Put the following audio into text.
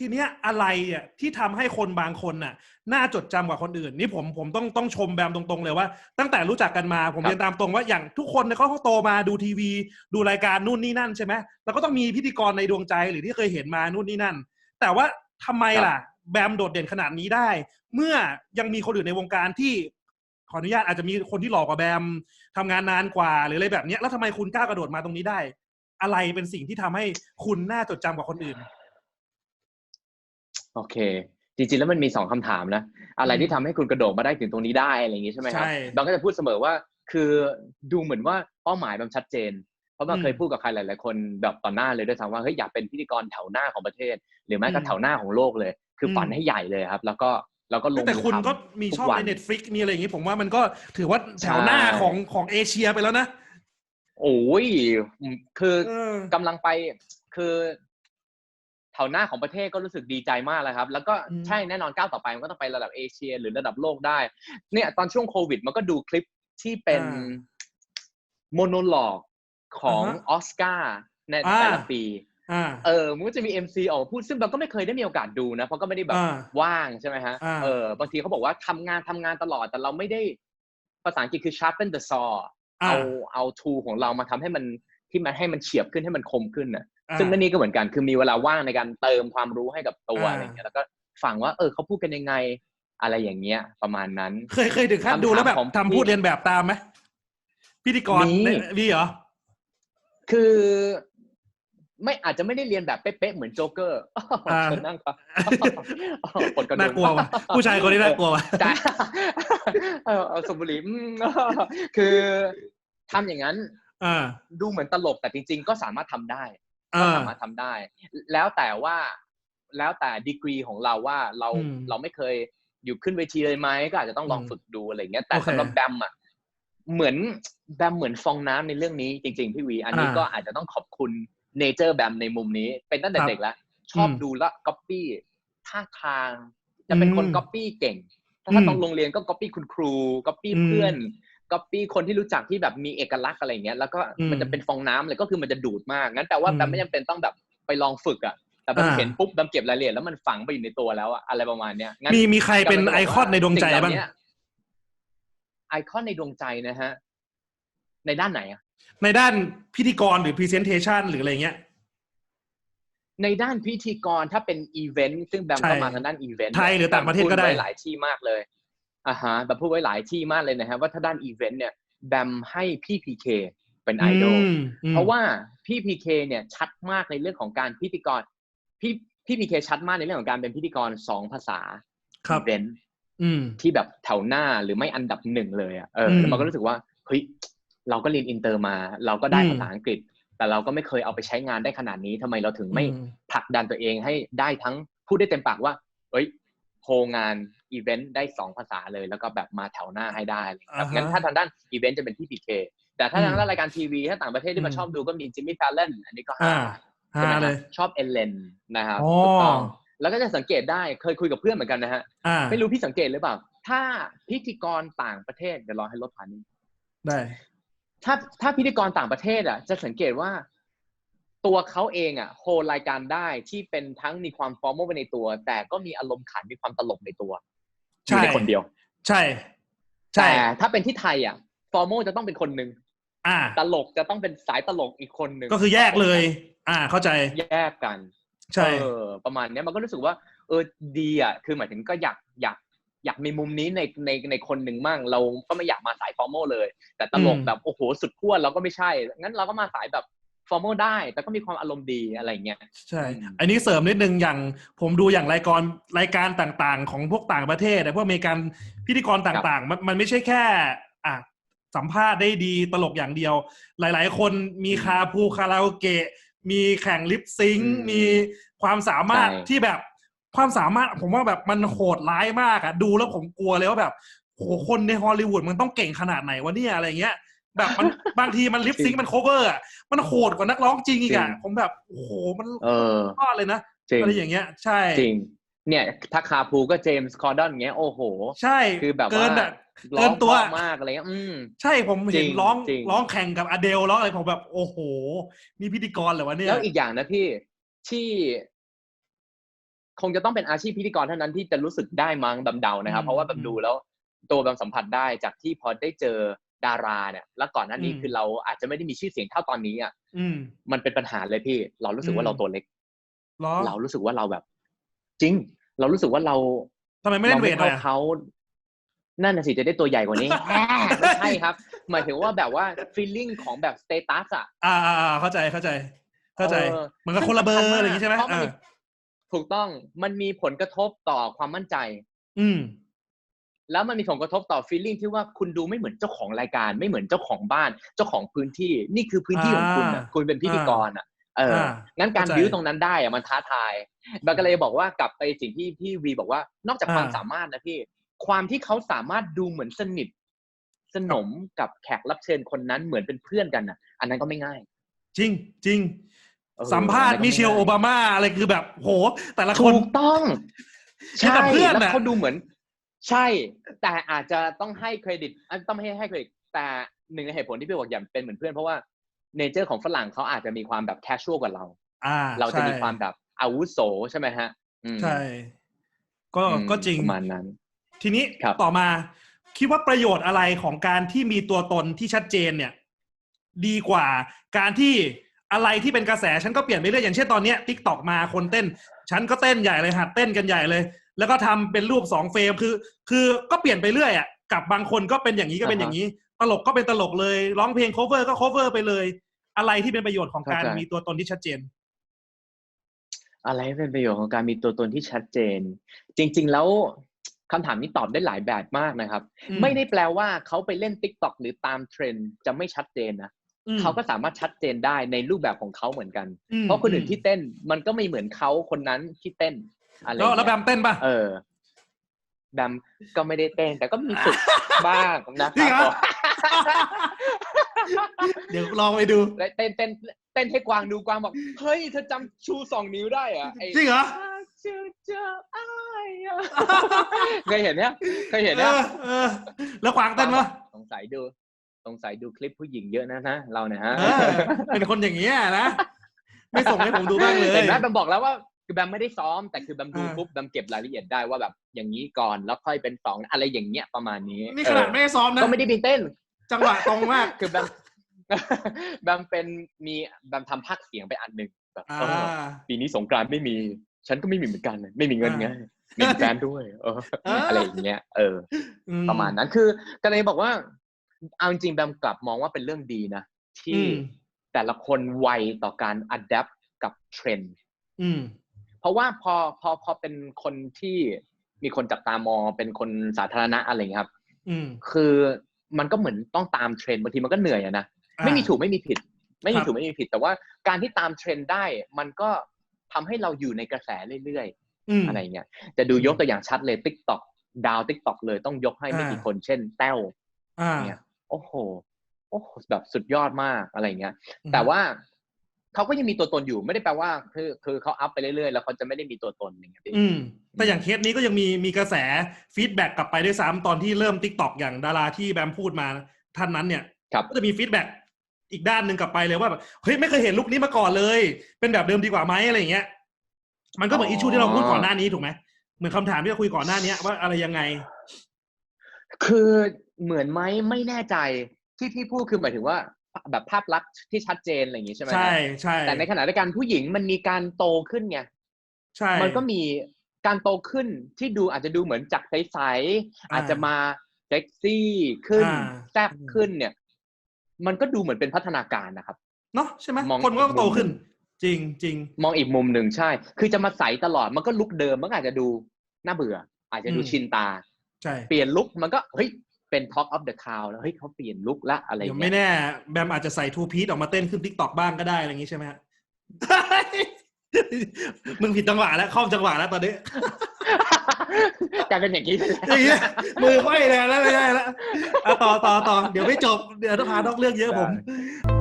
ทีเนี้ยอะไรอะที่ทำให้คนบางคนน่ะน่าจดจำกว่าคนอื่น นี่ผมผมต้องต้องชมแบมตรงๆเลยว่า ตั้งแต่รู้จักกันมาผมครับเรียนตามตรงว่าอย่างทุกคนเนี่ยเขาเขาโตมาดูทีวี ดูรายการนู่นนี่นั่นใช่ไหมแล้วก็ต้องมีพิธีกรในดวงใจหรือที่เคยเห็นมานู่นนี่นั่น แต่ว่าทำไมล่ะ แบมโดดเด่นขนาดนี้ได้ เมื่อยังมีคนอื่นในวงการที่ขออนุญาตอาจจะมีคนที่หลอกกว่าแบมทำงานนานกว่าหรืออะไรแบบเนี้ยแล้วทำไมคุณกล้ากระโดดมาตรงนี้ได้ อะไรเป็นสิ่งที่ทำให้คุณน่าจดจำกว่าคนอื่น โอเค จริงๆ แล้วมันมีสองคำถามนะ อะไรที่ทำให้คุณกระโดดมาได้ถึงตรงนี้ได้อะไรอย่างงี้ใช่ไหมครับใช่บางก็จะพูดเสมอว่า คือดูเหมือนว่าเป้าหมายมันชัดเจน เพราะบางอืมเคยพูดกับใครหลาย ๆ คนแบบต่อหน้าเลยด้วยซ้ำว่าเฮ้ยอยากเป็นพิธีกรแถวหน้าของประเทศ หรือไม่ก็อืมแถวหน้าของโลกเลย คืออมฝันให้ใหญ่เลยครับ แล้วก็แล้วก็ลงแต่มือคุณทำก็มีทุกช่องวัในนเน็ตฟลิกมีอะไรอย่างนี้ผมว่ามันก็ถือว่าแถวหน้าใช่ของของเอเชียไปแล้วนะ โอ้ยคือเออกำลังไปคือแถ วหน้าของประเทศก็รู้สึกดีใจมากแล้วครับ แล้วก็อืมใช่แน่นอนก้าวต่อไปมันก็ต้องไประดับเอเชีย หรือระดับโลกได้ เนี่ยตอนช่วงโควิด มันก็ดูคลิปที่เป็นโมโนโลกของออสการ์ในแต่ละปีอ่าเออมันก็จะมี MC ออกมาพูดซึ่งเราก็ไม่เคยได้มีโอกาสดูนะ เพราะก็ไม่ได้แบบอ่าว่างใช่ไหมฮะอ่าเออบางทีเขาบอกว่าทำงานทำงานตลอดแต่เราไม่ได้ภาษาอังกฤษคือ sharpen the saw อ่าเอาเอาทูของเรามาทำให้มันที่มันให้มันเฉียบขึ้นให้มันคมขึ้นน่ะอ่า ซึ่งนั่นนี่ก็เหมือนกันคือมีเวลาว่างในการเติมความรู้ให้กับตัวอ่าอะไรอย่างเงี้ยแล้วก็ฟังว่า เออเขาพูดกันยังไงอะไรอย่างเงี้ย ประมาณนั้น เคยเคยถึงขั้นคำถามดูแล้วแบบของทำพี่พูดเรียนแบบตามไหมพิธีกรมีเนี่ยมีเหรอคือไม่อาจจะไม่ได้เรียนแบบเป๊ะๆเหมือนโจ๊กเกอร์อ่าเชิญนั่งครับปลดกระดุมน่ากลัวว่ะผู้ชายคนนี้น่ากลัวว่ะจ้าเออเอาสมบุหรีอืมคือทำอย่างนั้นอ่าดูเหมือนตลกแต่จริง ๆ ก็สามารถทำได้ ก็อ่าสามารถทำได้ แล้วแต่ว่าแล้วแต่ดีกรีของเราว่าเราอืมเราไม่เคยอยู่ขึ้นเวทีเลยไหมก็อาจจะต้องลองอืมฝึกดูอะไรเงี้ยแต่โอเคสำหรับแบมอะเหมือนแบมเหมือนฟองน้ำในเรื่องนี้จริง ๆ พี่วี อันนี้อ่าก็อาจจะต้องขอบคุณเนเจอร์แบมในมุมนี้ เป็นตั้งแต่ครับเด็กแล้ว ชอบอืมดูแล้วก๊อปปี้ท่าทาง จะเป็นคนอืมก๊อปปี้เก่ง ถ้าอืมต้องโรงเรียนก็ก๊อปปี้คุณครูก๊อปปี้อืมเพื่อน ก๊อปปี้คนที่รู้จักที่แบบมีเอกลักษณ์อะไรเงี้ยแล้วก็อืมมันจะเป็นฟองน้ำเลยก็คือมันจะดูดมากงั้นแปลว่าอืมแบมไม่จำเป็นต้องแบบไปลองฝึกอะแต่แบมอ่าเห็นปุ๊บแบมเก็บรายละเอียดแล้วมันฝังไปอยู่ในตัวแล้วอะอะไรประมาณเนี้ยงั้นมีมีใครเป็นกำลังจะบกไอคอนในดวงใจสิ่เหล่บ้างนี้ไอคอนในดวงใจนะฮะในด้านไหนอะในด้านพิธีกรหรือพรีเซนเทชันหรืออะไรเงี้ยในด้านพิธีกรถ้าเป็นอีเวนต์ซึ่งแบมใช่ก็มาทางด้านอีเวนต์ไทยหรือต่างประเทศก็ได้แบมพูว้หลายที่มากเลย อ่าฮะแบบพูดไว้หลายที่มากเลยนะฮะว่าถ้าด้านอีเวนต์เนี่ยแบมให้พี่พีเคเป็นไอดอลมอืมเพราะว่าพี่พีเคเนี่ยชัดมากในเรื่องของการพิธีกรพี่พี่พีเคชัดมากในเรื่องของการเป็นพิธีกรสองภาษาครับอีเวนต์อืมที่แบบแถวหน้าหรือไม่อันดับหนึ่งเลยอะเอออมแล้วมันก็รู้สึกว่าเฮ้ยเราก็เรียนอินเตอร์มา เราก็ได้อืมภาษาอังกฤษ แต่เราก็ไม่เคยเอาไปใช้งานได้ขนาดนี้ทำไมเราถึงไม่อืมผลักดันตัวเองให้ได้ทั้งพูดได้เต็มปากว่า เอ้ยโฮงาน อีเวนต์ได้สองภาษาเลย แล้วก็แบบมาแถวหน้าให้ได้อะไรอย่างเงี้ยครับอ่าฮะงั้นถ้าทางด้านอีเวนต์จะเป็นที่พีเคแต่ถ้าอืมทางด้านรายการทีวีถ้าต่างประเทศที่มาอืมชอบดูก็มีจิมมี่ฟลเลนอันนี้ก็อ่าใช่ไหมฮาคเลรับยชอบเอเลนนะครับอ๋อถูกต้องแล้วก็จะสังเกตได้เคยคุยกับเพื่อนเหมือนกันนะฮะอ่าไม่รู้พี่สังเกตหรือเปล่า ถ้าพิธีกรต่างประเทศเดี๋ยวรอให้รถผ่านนี้ได้ถ้าถ้าพิธีกรต่างประเทศอะ จะสังเกตว่าตัวเขาเองอะโฮลรายการได้ที่เป็นทั้งมีความฟอร์มอลไปในตัว แต่ก็มีอารมณ์ขันมีความตลกในตัว อใช่ยู่ในคนเดียว ใช่ ใช่แต่ถ้าเป็นที่ไทยอะฟอร์มอลจะต้องเป็นคนหนึ่งอ่า ตลกจะต้องเป็นสายตลกอีกคนหนึ่งก็คือแยกเลย อ่า เข้าใจแยกกัน ใช่เออประมาณเนี้ยมันก็รู้สึกว่า เออดีอะคือหมายถึงก็อยากอยากอยากมีมุมนี้ในในในคนหนึ่งมั่งเราก็ไม่อยากมาสายฟอร์มอลเลย แต่ตลกอืมแบบโอ้โหสุดขั้วเราก็ไม่ใช่งั้นเราก็มาสายแบบ ฟอร์มอลได้ แต่ก็มีความอารมณ์ดีอะไรอย่างเงี้ยใช่อืมอันนี้เสริมนิดนึงอย่างผมดูอย่างรายการรายการต่างๆ ของพวกต่างประเทศแต่พวกอเมริกันพิธีกรต่างๆ มันมันไม่ใช่แค่อะสัมภาษณ์ได้ดีตลกอย่างเดียว หลาย ๆ คนมีคาพูคาราโอเกะมีแข่งลิปซิงค์อืมมีความสามารถใช่ที่แบบความสามารถผมว่าแบบมันโหดร้ายมากอะดูแล้วผมกลัวเลยว่าแบบโหคนในฮอลลีวูดมันต้องเก่งขนาดไหนวะเนี่ยอะไรเงี้ย แบบมันบางทีมันลิปซิงค์มันโคเวอร์อะมันโหดกว่านักร้องจริงอีกอะจริงผมแบบโอ้โหมันเออยอดเลยนะจริงอะไรอย่างเงี้ย ใช่จริง เนี่ยถ้าคาพูก็เจมส์คอร์ดอนเงี้ยโอ้โห ใช่คือแบบเกิว่านอะร้เกิองนตัวเพราะมากอะไรเงี้ยอืมใช่ผมเห็นจริงร้องจริงร้องแข่งกับอเดลร้องอะไรผมแบบโอ้โหนี่พิธีกรเหรอวะเนี่ยแล้วอีกอย่างนะพี่ที่ คงจะต้องเป็นอาชีพพิธีกรเท่านั้นที่จะรู้สึกได้มั้งบำเดานะครับอืมเพราะว่าแบบอืมดูแล้วตัวบำสัมผัสได้จากที่พอได้เจอ ดาราเนี่ย แล้วก่อนหน้านี้อืมคือเราอาจจะไม่ได้มีชื่อเสียงเท่าตอนนี้อะอืมมันเป็นปัญหาเลยพี่ เรารู้สึกอืว่ามเราตัวเล็กเหรอเรารู้สึกว่าเราแบบ จริง เรารู้สึกว่าเราทำไมไม่เล่นเวทราอะเขานั่นน่ะสิจะได้ตัวใหญ่กว่านี้แหมไม่ใช่ครับ หมายถึงว่าแบบว่า feeling ของแบบ status อะอ่าอ่าอ่าเข้าใจเข้าใจ เข้าใจเออเหมือนกับคนละเบอซึ่งร์สำคัญมากอะไรอย่างงี้ใช่ไหมเพราะมันเออถูกต้องมันมีผลกระทบต่อความมั่นใจ อืม แล้วมันมีผลกระทบต่อ feeling ที่ว่าคุณดูไม่เหมือนเจ้าของรายการ ไม่เหมือนเจ้าของบ้าน เจ้าของพื้นที่นี่คือพื้นที่ของคุณอะอ่าคุณเป็นพิธีกรอะเอออ่างั้นการเข้าใจบิวตรงนั้นได้อะมันท้าทายบันก็เลยบอกว่ากลับไปสิ่งที่พี่วีบอกว่านอกจากความอ่าสามารถนะพี่ ความที่เขาสามารถดูเหมือนสนิท สนมกับแขกรับเชิญคนนั้นเหมือนเป็นเพื่อนกันอะ อันนั้นก็ไม่ง่าย จริงจริงเออสัมภาษณ์อันนั้นก็มิไม่เชลง่ายโอบามาอะไรคือแบบโห แต่ละคนถูกต้องเป็นใช่แต่เพื่อนแล้วน่ะเขาดูเหมือน ใช่ แต่อาจจะต้องให้เครดิตอะต้องไม่ให้ให้เครดิตแต่หนึ่งในเหตุผลที่พี่บอกอย่าเป็นเหมือนเพื่อนเพราะว่าเนเจอร์ของฝรั่งเขาอาจจะมีความแบบแคชชวลกว่าเราอ่าเราจะใช่มีความแบบอาวุโสใช่ไหมฮะอืมใช่ ก็อืมก็จริงประมาณนั้น ทีนี้ครับต่อมาคิดว่าประโยชน์อะไรของการที่มีตัวตนที่ชัดเจนเนี่ย ดีกว่าการที่อะไรที่เป็นกระแสฉันก็เปลี่ยนไปเรื่อยอย่างเช่นตอนเนี้ยทิกตอกมาคนเต้น ฉันก็เต้นใหญ่เลยหัดเต้นกันใหญ่เลย แล้วก็ทำเป็นรูปสองเฟรมคือ คือก็เปลี่ยนไปเรื่อยอะกับบางคนก็เป็นอย่างนี้ก็เป็นอย่างนี้ ตลกก็เป็นตลกเลยร้องเพลง cover ก็ cover ไปเลย อะไรที่เป็นประโยชน์ของการเข้าใจมีตัวตนที่ชัดเจน อะไรเป็นประโยชน์ของการมีตัวตนที่ชัดเจน จริง ๆ แล้วคำถามนี้ตอบได้หลายแบบมากนะครับอืมไม่ได้แปลว่าเขาไปเล่น t ิ k t o k หรือตามเทรนด์จะไม่ชัดเจนนะอืมเขาก็สามารถชัดเจนได้ในรูปแบบของเขาเหมือนกันอืมเพราะคนอื่นที่เต้นมันก็ไม่เหมือนเขาคนนั้นที่เต้น อะไรแล้วแล้วแบเงี้ยมเต้นปะเออแบมก็ไม่ได้เต้นแต่ก็มีฝึกบ้างนะจริคงเหรรัอ บเดี๋ยวลองไปดู และเต้นเต้นเต้นให้กวางดูกวางบอก เฮ้ยเธอจำชูสองนิ้วได้เหรอะไอ้จริงเหรอจะจะอ้ายอะเคยเห็นเนี่ยเคยเห็นเอเนี่ยอเออ แล้วกวางเต้นปะสงสัยดูสงสัยดูคลิปผู้หญิงเยอะนะนะเราเนี่ยฮะเออเป็นคนอย่างนี้ยนะ ไม่ส่งให้ผมดูบ้างเลย เห็นไหมแบมบอกแล้วว่า คือแบมไม่ได้ซ้อมแต่คือแบมดูอ่าปุ๊บแบมเก็บรายละเอียดได้ว่าแบบอย่างนี้ก่อนแล้วค่อยเป็นสองอะไรอย่างเงี้ยประมาณนี้นี่ขนาดไม่เอได้ซ้อมอนะก็ไม่ได้บินเต้น จังหวะตรงมากคือแบมแบมเป็นมีแบมทำภาคเสียงไปอันหนึ่งแบบอ่าเออปีนี้สงกรานต์ไม่มี ฉันก็ไม่มีเหมือนกันไม่มีเงินไงอ่าไม่มีแฟนด้วยเอออ่าอะไรอย่างเงี้ย เอออืประมาณนั้นคือก็เลยบอกว่า เอาจริงๆแบมกลับมองว่าเป็นเรื่องดีนะอืที่มแต่ละคนไวต่อการอัดแอปกับเทรนด์อืม เพราะว่าพอพอพอเป็นคนที่มีคนจับตามองเป็นคนสาธารณะอะไรอย่างเงี้ยครับอืมคือมันก็เหมือนต้องตามเทรนด์บางทีมันก็เหนื่อยอะนะอ่าไม่มีถูกไม่มีผิด ไม่มีครับถูกไม่มีผิด แต่ว่าการที่ตามเทรนด์ได้มันก็ทำให้เราอยู่ในกระแสเรื่อยอืมๆอะไรเงี้ยจะดูยกตัวอย่างชัดเลย t ิ k t o k ดาว t ิ k t o k เลยต้องยกให้ไม่อ่ากี่คนเช่น แต้วอ่าเนี่ยโอ้โหโอ้โหแบบสุดยอดมากอะไรเงี้ย แต่ว่า เขาก็ยังมีตัวตนอยู่ไม่ได้แปลว่า คือคือเขาอัพไปเรื่อยๆแล้วเขาจะไม่ได้มีตัวตนอย่างเงี้ยพี่อืมแต่อย่างเคสนี้ก็ยังมีมีกระแสฟีดแบ็กกลับไปด้วยซ้ำตอนที่เริ่ม t ิ k t o k อย่างดาราที่แบมพูดมาท่านนั้นเนี่ยครับก็จะมีฟีดแบ็กอีกด้านหนึ่งกลับไปเลยว่าแบบเฮ้ยไม่เคยเห็นลุคนี้มาก่อนเลย เป็นแบบเดิมดีกว่าไหมอะไรอย่างเงี้ย มันก็เหมือนอ๋อิอชชูที่เราพูดก่อนหน้านี้ถูกไหมเหมือนคำถามที่เราคุยก่อนหน้านี้ว่าอะไรยังไง คือเหมือนไหมไม่แน่ใจที่พี่พูดคือหมายถึงว่า แบบภาพลักษณ์ที่ชัดเจนอะไรอย่างงี้ใช่ไหมฮะใช่ใช่แต่ในขณะเดียวกันผู้หญิงมันมีการโตขึ้นไงใช่มันก็มีการโตขึ้นที่ดูอาจจะดูเหมือนจากใสๆอ่าอาจจะมาเซ็กซี่ขึ้นอ่าแซ่บขึ้นเนี่ย มันก็ดูเหมือนเป็นพัฒนาการนะครับเนาะใช่ไหมมองคนก็อีกมุมโตขึ้น จริงจริงมองอีกมุมหนึ่งใช่ คือจะมาใสตลอดมันก็ลุกเดิมมันก็อาจจะดูน่าเบื่อ อาจจะดูอืมชินตา ใช่ เปลี่ยนลุกมันก็เฮ้ย เป็น Talk of the Town แล้วเฮ้ยเขาเปลี่ยนลุกละอะไรเดี๋ยวเงี้ไม่ยแน่ แบมอาจจะใส่ทูพีทออกมาเต้นขึ้นทิกตอกบ้างก็ได้อะไรอย่างงี้ใช่ไหมฮะ มึงผิดจังหวะแล้วข้อมจังหวะแล้วตอนนี้ กลายเป็นอย่างนี้ไปอย่างแล้วเงี้ยมือค่อยเลยแล้วไม่ได้แล้วอะต่อต่อต่อเดี๋ยวไม่จบ เดี๋ยวถ้าพานอกเรื่องเยอะผม ได้